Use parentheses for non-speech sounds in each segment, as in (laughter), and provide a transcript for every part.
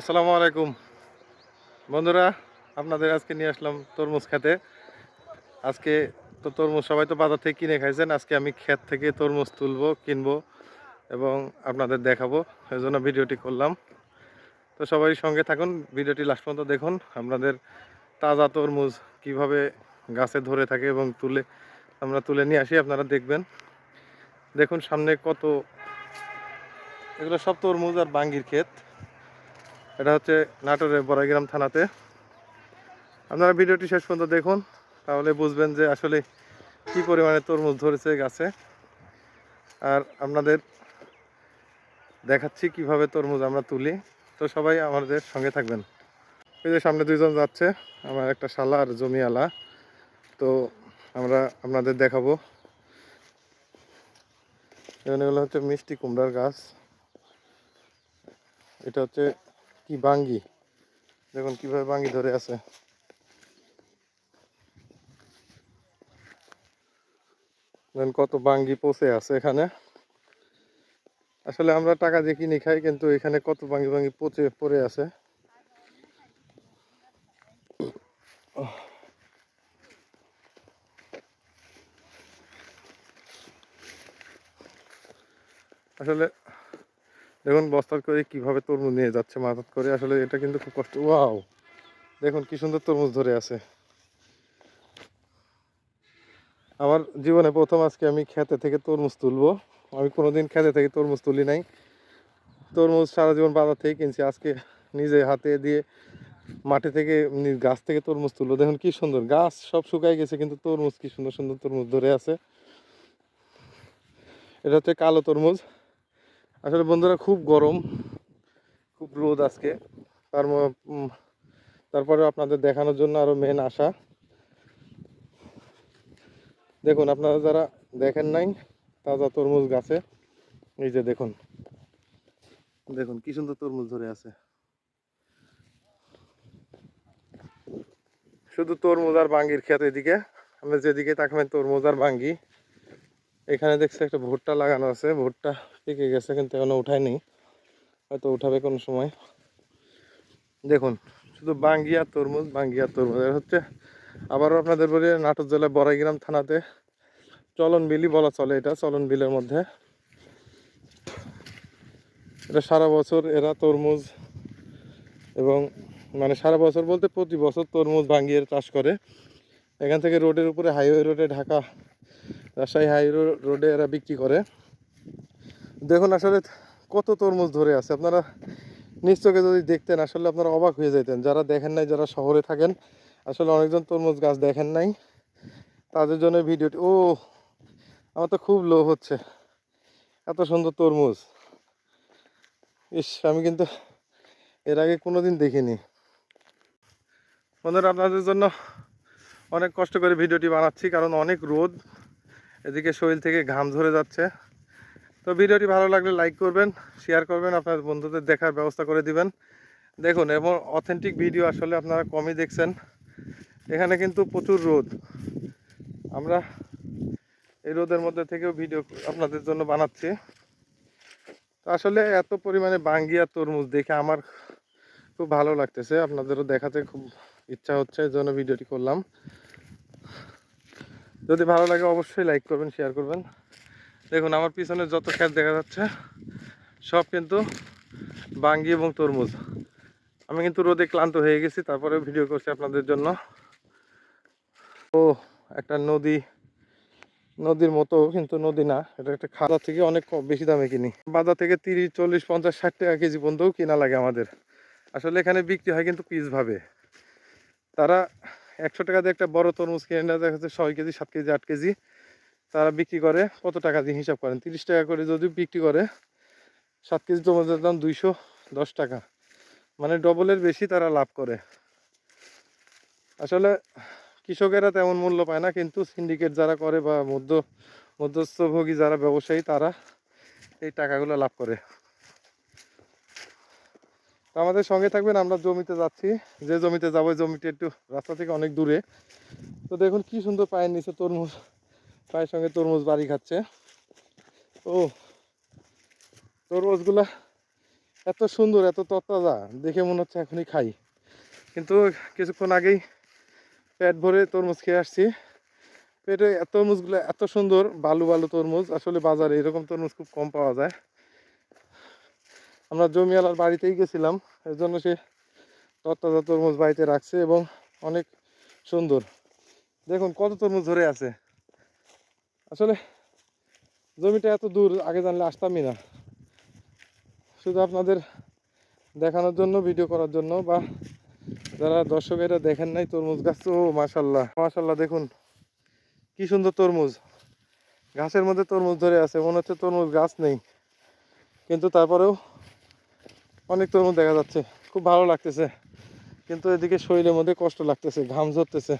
আসসালামু আলাইকুম। বন্ধুরা, আপনাদের আজকে নিয়ে আসলাম তরমুজ খেতে। আজকে তো তরমুজ সবাই তো বাজার থেকে কিনে খাইছেন। আজকে আমি ক্ষেত থেকে তরমুজ তুলবো, কিনবো এবং আপনাদের দেখাবো। এই জন্য ভিডিওটি করলাম। তো সবাই সঙ্গে থাকুন, ভিডিওটি লাস্ট পর্যন্ত দেখুন। আপনাদের তাজা তরমুজ কীভাবে গাছে ধরে থাকে এবং তুলে আমরা তুলে নিয়ে আসি, আপনারা দেখবেন। দেখুন সামনে কত, এগুলো সব তরমুজ আর বাঙ্গির ক্ষেত। এটা হচ্ছে নাটোরের বড়াইগ্রাম থানাতে। আপনারা ভিডিওটি শেষ পর্যন্ত দেখুন, তাহলে বুঝবেন যে আসলে কি পরিমাণে তরমুজ ধরেছে গাছে। আর আপনাদের দেখাচ্ছি কীভাবে তরমুজ আমরা তুলি। তো সবাই আমাদের সঙ্গে থাকবেন। এই যে সামনে দুইজন যাচ্ছে, আমার একটা শালা আর জমিওয়ালা। তো আমরা আপনাদের দেখাবো। এখানে হচ্ছে মিষ্টি কুমড়ার গাছ। এটা হচ্ছে কি বাঙ্গি? দেখুন কীভাবে বাঙ্গি ধরে আছে। দেখুন কত বাঙ্গি পচে আছে এখানে। আসলে আমরা টাকা দিয়ে কিনে খাই, কিন্তু এখানে কত বাঙ্গি বাঙ্গি পচে পড়ে আছে। আসলে দেখুন, বস্তার করে কীভাবে তরমুজ নিয়ে যাচ্ছে মাথাত করে, আসলে এটা কিন্তু খুব কষ্ট। ওয়াও! দেখুন, কি সুন্দর তরমুজ ধরে আছে। আমার জীবনে প্রথম আজকে আমি খেতে থেকে তরমুজ তুলবো। আমি কোনোদিন খেতে থেকে তরমুজ তুলি নাই। তরমুজ সারা জীবন বাজার থেকে কিনছি। আজকে নিজে হাতে দিয়ে মাটি থেকে গাছ থেকে তরমুজ তুলবো। দেখুন, কি সুন্দর গাছ সব শুকাই গেছে, কিন্তু তরমুজ কি সুন্দর সুন্দর তরমুজ ধরে আছে। এটা হচ্ছে কালো তরমুজ। আসলে বন্ধুরা, খুব গরম, খুব রোদ আজকে। তার তারপরে আপনাদের দেখানোর জন্য আরও মেন আশা। দেখুন, আপনারা যারা দেখেন নাই, তাজা তরমুজ গাছে, এই যে দেখুন। দেখুন, কি সুন্দর তরমুজ ধরে আছে। শুধু তরমুজ আর বাঙ্গির ক্ষেত এদিকে। আমরা যেদিকে তাকাবেন, তরমুজ আর বাঙ্গি। এখানে দেখছি একটা ভুট্টা লাগানো আছে, ভুট্টা। পেকে গেছে, কিন্তু এখনও উঠায়নি হয়তো উঠাবে কোনো সময়। দেখুন, শুধু বাঙ্গি আর তরমুজ, বাঙ্গি আর তরমুজ। এর হচ্ছে, আবারও আপনাদের বলি, নাটোর জেলার বড়াইগ্রাম থানাতে চলন বিলি বলা চলে এটা, চলন বিলের মধ্যে। এটা সারা বছর এরা তরমুজ এবং মানে সারা বছর বলতে প্রতি বছর তরমুজ বাঙ্গিয়ে চাষ করে। এখান থেকে রোডের উপরে হাইওয়ে রোডে ঢাকা, রাজশাহী হাই রোডে এরা বিক্রি করে। দেখুন আসলে কত তরমুজ ধরে আছে। আপনারা নিশ্চয়কে যদি দেখতেন, আসলে আপনারা অবাক হয়ে যেতেন। যারা দেখেন নাই, যারা শহরে থাকেন, আসলে অনেকজন তরমুজ গাছ দেখেন নাই। তাদের জন্য ভিডিওটি, ও, আমার তো খুব লোভ হচ্ছে। এত সুন্দর তরমুজ। ইস, আমি কিন্তু এর আগে কোনোদিন দেখিনি। বন্ধুরা, আপনাদের জন্য অনেক কষ্ট করে ভিডিওটি বানাচ্ছি, কারণ অনেক রোদ। এদিকে শরীর থেকে ঘাম ঝরে যাচ্ছে। তো ভিডিওটি ভালো লাগলে লাইক করবেন শেয়ার করবেন, আপনার বন্ধুদের দেখার ব্যবস্থা করে দিবেন। দেখুন, এবং অথেন্টিক ভিডিও আসলে আপনারা কমই দেখছেন। এখানে কিন্তু প্রচুর রোদ। আমরা এই রোদের মধ্যে থেকেও ভিডিও আপনাদের জন্য বানাচ্ছি। তো আসলে এত পরিমাণে বাঙ্গিয়া তরমুজ দেখে আমার খুব ভালো লাগতেছে। আপনাদেরও দেখাতে খুব ইচ্ছা হচ্ছে, এই জন্য ভিডিওটি করলাম। যদি ভালো লাগে অবশ্যই লাইক করবেন শেয়ার করবেন। দেখুন, আমার পিছনে যত ক্ষেত দেখা যাচ্ছে, সব কিন্তু বাঙ্গি এবং তরমুজ। আমি কিন্তু রোদে ক্লান্ত হয়ে গেছি, তারপরে ভিডিও করছি আপনাদের জন্য। ও, একটা নদী, নদীর মতো কিন্তু নদী না, এটা একটা খাদা থেকে অনেক বেশি দামে কিনি। বাজার থেকে তিরিশ, চল্লিশ, পঞ্চাশ, ষাট টাকা কেজি পর্যন্তও কিনা লাগে আমাদের। আসলে এখানে বিক্রি হয় কিন্তু পিস ভাবে। তারা একশো টাকা দিয়ে একটা বড় তরমুজ কিনে নেয়, দেখা যাচ্ছে ছয় কেজি, সাত কেজি, আট কেজি। তারা বিক্রি করে, কত টাকা দিয়ে হিসাব করেন? তিরিশ টাকা করে যদি বিক্রি করে, সাত কেজি তরমুজের দাম দুইশো দশ টাকা। মানে ডবলের বেশি তারা লাভ করে। আসলে কৃষকেরা তেমন মূল্য পায় না, কিন্তু সিন্ডিকেট যারা করে বা মধ্য, মধ্যস্থভোগী যারা ব্যবসায়ী, তারা এই টাকাগুলো লাভ করে। আমাদের সঙ্গে থাকবেন, আমরা জমিতে যাচ্ছি। যে জমিতে যাব জমিটি একটু রাস্তা থেকে অনেক দূরে। তো দেখুন কি সুন্দর পায়ের নিচে তরমুজ। পায়ের সঙ্গে তরমুজ বাড়ি খাচ্ছে। ও, তরমুজগুলা এত সুন্দর, এত তত্তাজা দেখে মনে হচ্ছে এখনই খাই। কিন্তু কিছুক্ষণ আগেই পেট ভরে তরমুজ খেয়ে আসছি। পেটে তরমুজগুলো এত সুন্দর, বালু বালু তরমুজ, আসলে বাজারে এরকম তরমুজ খুব কম পাওয়া যায়। আমরা জমিওয়ালার বাড়িতেই গেছিলাম, এর জন্য সে তত্তাজা তরমুজ বাড়িতে রাখছে এবং অনেক সুন্দর। দেখুন কত তরমুজ ধরে আছে। আসলে জমিটা এত দূর আগে জানলে আসতামই না। শুধু আপনাদের দেখানোর জন্য ভিডিও করার জন্য বা যারা দর্শকেরা দেখেন নাই, তরমুজ গাছ, ও মাশাল্লাহ মাশাল্লাহ দেখুন কি সুন্দর তরমুজ। ঘাসের মধ্যে তরমুজ ধরে আছে, মনে হচ্ছে তরমুজ গাছ নেই, কিন্তু তারপরেও অনেক তরমুজ দেখা যাচ্ছে, খুব ভালো লাগতেছে, কিন্তু এদিকে শরীরের মধ্যে কষ্ট লাগতেছে, ঘাম ঝরতেছে।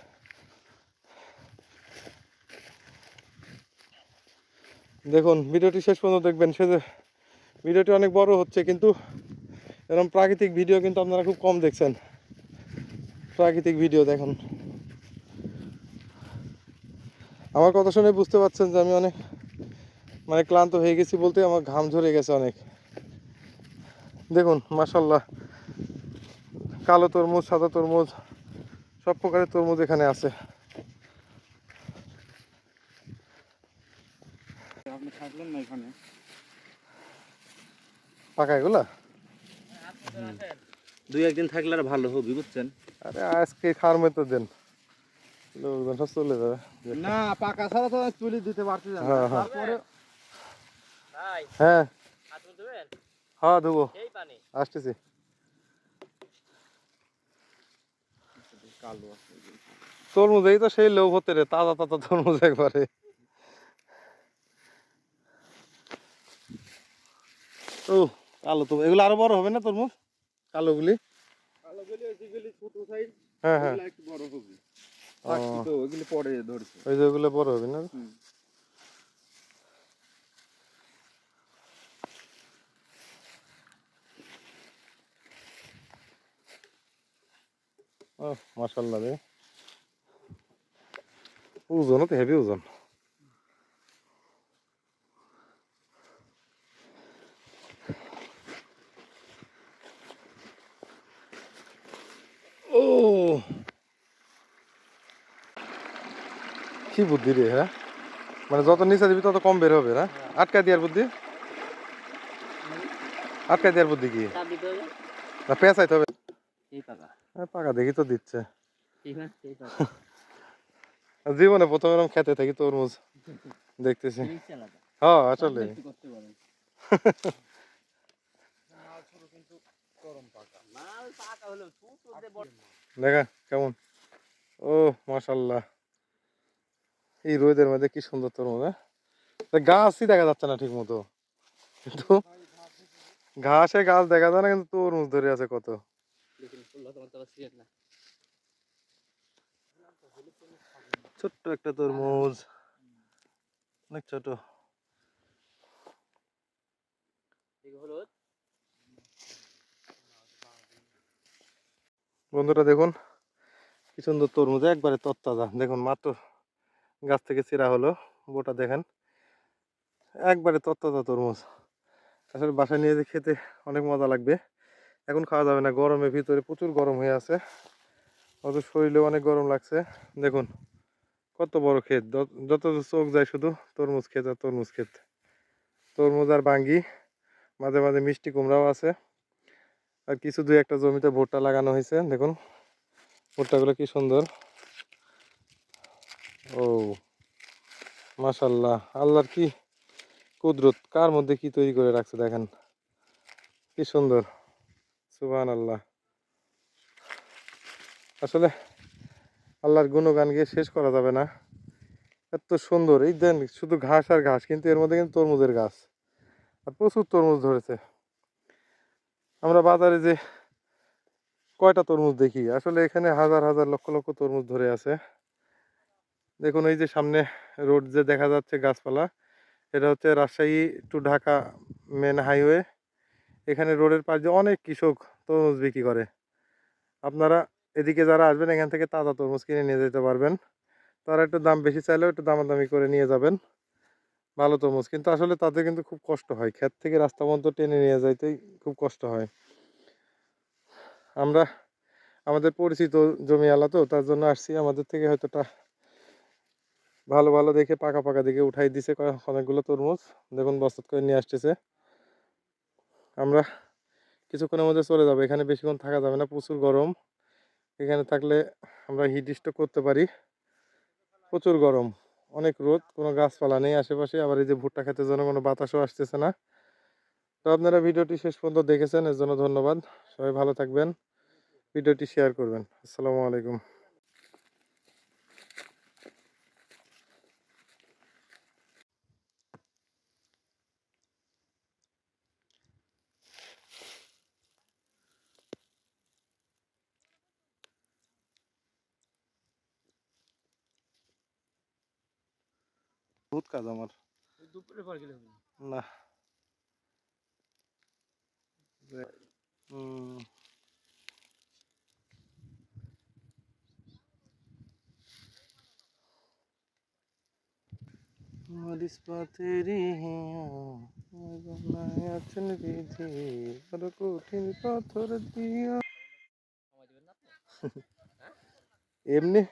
দেখুন, ভিডিওটি শেষ পর্যন্ত দেখবেন। সে ভিডিওটি অনেক বড় হচ্ছে, কিন্তু এরকম প্রাকৃতিক ভিডিও কিন্তু আপনারা খুব কম দেখছেন। প্রাকৃতিক ভিডিও দেখুন। আমার কথা শুনে বুঝতে পারছেন যে আমি অনেক মানে ক্লান্ত হয়ে গেছি বলতে আমার ঘাম ঝরে গেছে অনেক। দেখুন মাসাল্লাহ কালো তরমুজ, সাদা তরমুজ, সব প্রকারের তরমুজ এখানে আছে। আপনি থাকলেন না এখানে। পাকা এগুলা? দুই একদিন থাকলে আর ভালো হবে বুঝছেন? আরে আজকে খাওয়ার মতো দেন। লোকজন সব চলে যাবে। না পাকা ছাড়া তো তুলি দিতে পারছি না। হ্যাঁ, হ্যাঁ। তারপরে হ্যাঁ। ধুবেন হ্যাঁ দেবো আসতেছি। তরমুজ এই তো সেই লোভ হতে রে তাজা তাজা তরমুজ একবারে। ও কালো তো। এগুলো আরও বড় হবে না তরমুজ কালোগুলি কালো গুলি। যেগুলি ছোট সাইজ হ্যাঁ হ্যাঁ। একটু বড় হবে। ও, থাকছি তো ওগুলি পরে ধরছে। ওই যে বড় হবে না? রে। ওজনও তো হেভি ওজন। কি বুদ্ধি রে হ্যাঁ? মানে যত নিচে দিবি তত কম বের হবে না? আটকা দেওয়ার বুদ্ধি? আটকা দেওয়ার বুদ্ধি কি? না পেঁচাইতে হবে। পাকা। দেখি তো দিচ্ছে। (laughs) জীবনে প্রথম এরকম খেতে থাকি তরমুজ দেখতেছি। হ্যাঁ আসলে। (laughs) দেখা কেমন? ও মাশাল্লাহ। এই রোদের মধ্যে কি সুন্দর তরমুজ হ্যাঁ? গাছই দেখা যাচ্ছে না ঠিক মতো কিন্তু ঘাসে গাছ দেখা যায় না কিন্তু তরমুজ ধরে আছে কত। ছোট্ট একটা তরমুজ। অনেক ছোট। বন্ধুরা দেখুন কি সুন্দর তরমুজ একবারে তত্তাজা দেখুন মাত্র গাছ থেকে চিরা হলো বোটা দেখেন। একবারে তত্তাজা তরমুজ। আসলে বাসায় নিয়ে খেতে অনেক মজা লাগবে। এখন খাওয়া যাবে না গরমের ভিতরে প্রচুর গরম হয়ে আছে। অত শরীরেও অনেক গরম লাগছে। দেখুন, কত বড় ক্ষেত। যত চোখ যায় শুধু তরমুজ ক্ষেত আর তরমুজ ক্ষেত। তরমুজ আর বাঙ্গি, মাঝে মাঝে মিষ্টি কুমড়াও আছে। আর কিছু দুই একটা জমিতে ভুট্টা লাগানো হয়েছে। দেখুন, ভুট্টাগুলো কি সুন্দর। ও মাশাল্লাহ আল্লাহর কি কুদরত? কার মধ্যে কি তৈরি করে রাখছে দেখেন? কি সুন্দর। সুবান আল্লাহ আসলে আল্লাহর গুণগান গিয়ে শেষ করা যাবে না। এত সুন্দর। এই দেন শুধু ঘাস আর ঘাস, কিন্তু এর মধ্যে কিন্তু তরমুজের গাছ। আর প্রচুর তরমুজ ধরেছে। আমরা বাজারে যে কয়টা তরমুজ দেখি? আসলে এখানে হাজার হাজার লক্ষ লক্ষ তরমুজ ধরে আছে। দেখুন এই যে সামনে রোড যে দেখা যাচ্ছে গাছপালা, এটা হচ্ছে Rajshahi to Dhaka main highway এখানে রোডের পাশে অনেক কৃষক তরমুজ বিক্রি করে। আপনারা এদিকে যারা আসবেন, এখান থেকে তাজা তরমুজ কিনে নিয়ে যেতে পারবেন। তারা একটু দাম বেশি চাইলেও একটু দামাদামি করে নিয়ে যাবেন। ভালো তরমুজ। কিন্তু আসলে তাতে কিন্তু খুব কষ্ট হয়। ক্ষেত থেকে রাস্তা পর্যন্ত টেনে নিয়ে যাইতেই খুব কষ্ট হয়। আমরা, আমাদের পরিচিত জমি আলা তো, তার জন্য আসছি। আমাদের থেকে হয়তো টা ভালো ভালো দেখে পাকা পাকা দেখে উঠাই দিছে অনেকগুলো তরমুজ। দেখুন বস্তাত করে নিয়ে আসতেছে। আমরা কিছুক্ষণের মধ্যে চলে যাব। এখানে বেশিক্ষণ থাকা যাবে না, প্রচুর গরম। এখানে থাকলে আমরা হিট স্ট্রোক করতে পারি। প্রচুর গরম। অনেক রোদ, কোনো গাছপালা নেই আশেপাশে। আবার এই যে ভুট্টা খেতে জন্য কোনো বাতাসও আসতেছে না। তো আপনারা ভিডিওটি শেষ পর্যন্ত দেখেছেন, এর জন্য ধন্যবাদ। সবাই ভালো থাকবেন। ভিডিওটি শেয়ার করবেন। আসসালামু আলাইকুম। বহুত কাজ আমার। দুপুরে পর গেলে হবে না। মরিস পাতেরি আছেন বিধি বড় কঠিন পাথর দিয়া সময় দেবেন না আপনি? (laughs) এমনি?